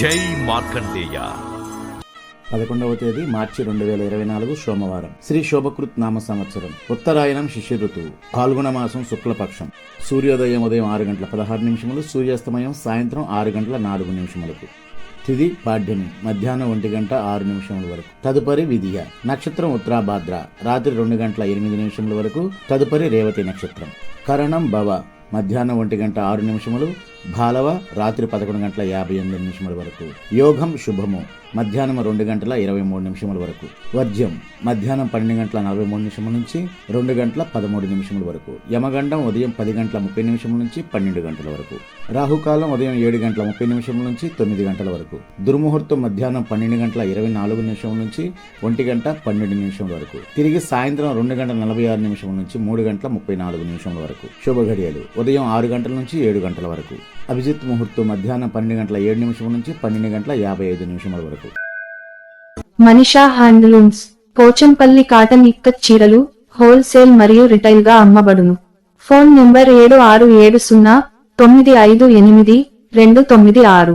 జై మార్కండేయ. పదకొండవ తేదీ మార్చి రెండు వేల ఇరవై నాలుగు సోమవారం. శ్రీ శోభకృత్ నామ సంవత్సరం. ఉత్తరాయణం శిష్య ఋతువు పాల్గొన మాసం శుక్లపక్షం. సూర్యోదయం ఉదయం ఆరు గంటల పదహారు నిమిషములు సూర్యాస్తమయం సాయంత్రం ఆరు గంటల నాలుగు నిమిషములకు. తిది పాడ్యమి మధ్యాహ్నం ఒంటి గంట ఆరు నిమిషముల వరకు. తదుపరి విధియ నక్షత్రం ఉత్తరాభాద్ర రాత్రి రెండు గంటల ఎనిమిది నిమిషముల వరకు. తదుపరి రేవతి నక్షత్రం. కరణం భవ మధ్యాహ్నం ఒంటి గంట ఆరు నిమిషములు భాలవ రాత్రి పదకొండు గంటల యాభై ఎనిమిది నిమిషముల వరకు. యోగం శుభము. మధ్యాహ్నం రెండు గంటల ఇరవై మూడు నిమిషముల వరకు. వర్జ్యం. మధ్యాహ్నం పన్నెండు గంటల నలభై మూడు నిమిషముల నుంచి రెండు గంటల పదమూడు నిమిషముల వరకు. యమగండం ఉదయం పది గంటల ముప్పై నిమిషముల నుంచి పన్నెండు గంటల వరకు. రాహుకాలం ఉదయం ఏడు గంటల ముప్పై నిమిషముల నుంచి తొమ్మిది గంటల వరకు. దుర్ముహూర్తం మధ్యాహ్నం పన్నెండు గంటల ఇరవై నాలుగు నిమిషముల నుంచి ఒంటి గంట పన్నెండు నిమిషముల వరకు. తిరిగి సాయంత్రం రెండు గంటల నలభై ఆరు నిమిషముల నుంచి మూడు గంటల ముప్పై నాలుగు నిమిషముల వరకు. శుభ ఘడియలు. ఉదయం ఆరు గంటల నుంచి ఏడు గంటల వరకు. అభిజిత్ ముహూర్తం మధ్యాహ్నం పన్నెండు గంటల ఏడు నిమిషం నుంచి పన్నెండు గంటల యాభై ఐదు నిమిషముల వరకు. మనీషా హ్యాండ్లూమ్స్ పోచంపల్లి కాటన్ ఇక్కత్ చీరలు హోల్సేల్ మరియు రిటైల్గా అమ్మబడును. ఫోన్ నెంబర్ ఏడు ఆరు ఏడు సున్నా తొమ్మిది ఐదు ఎనిమిది రెండు తొమ్మిది ఆరు.